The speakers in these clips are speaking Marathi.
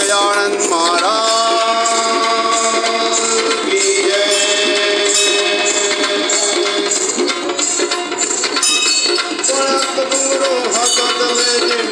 ગજાનંદ મહારાજ જય. પણ ડુંગરો હતો તમે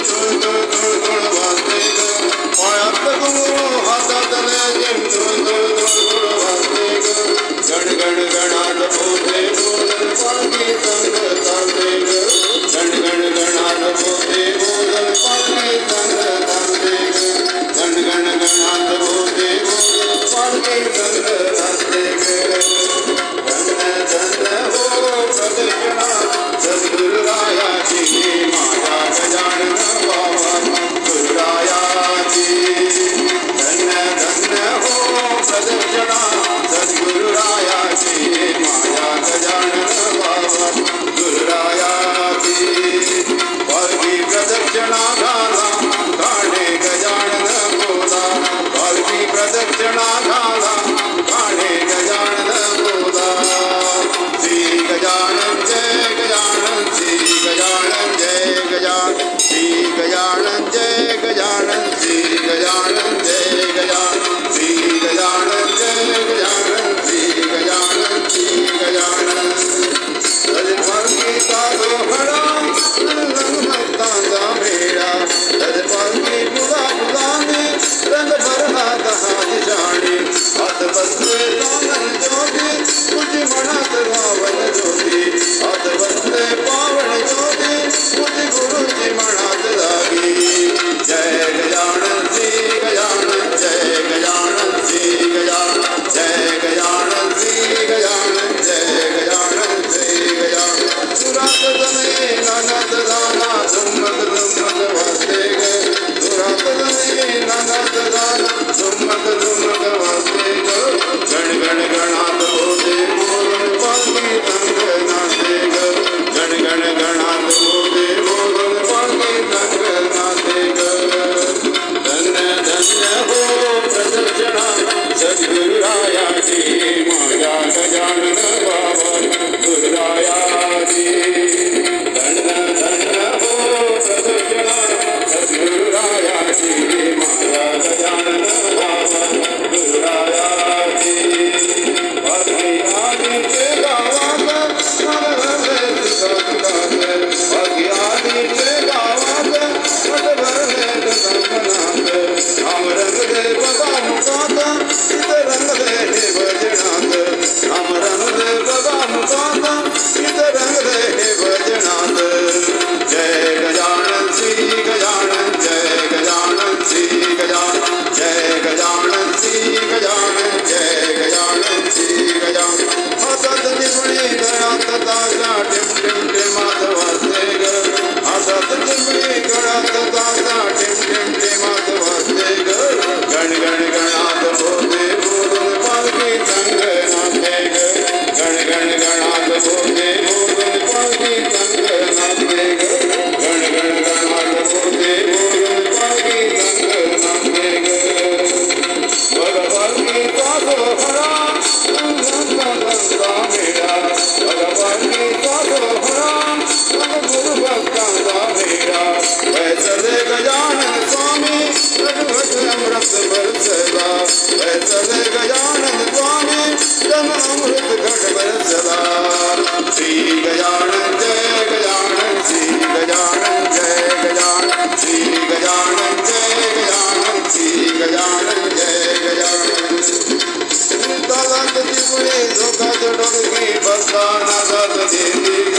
ढोलकी भक्ता नादात देवी ग.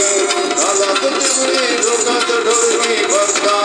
नादात देवी लोकात ढोलकी भक्ता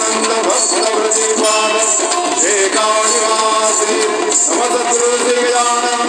सदानंद भक्त प्रतिपादक एका निवासी नमस्कृती गजानन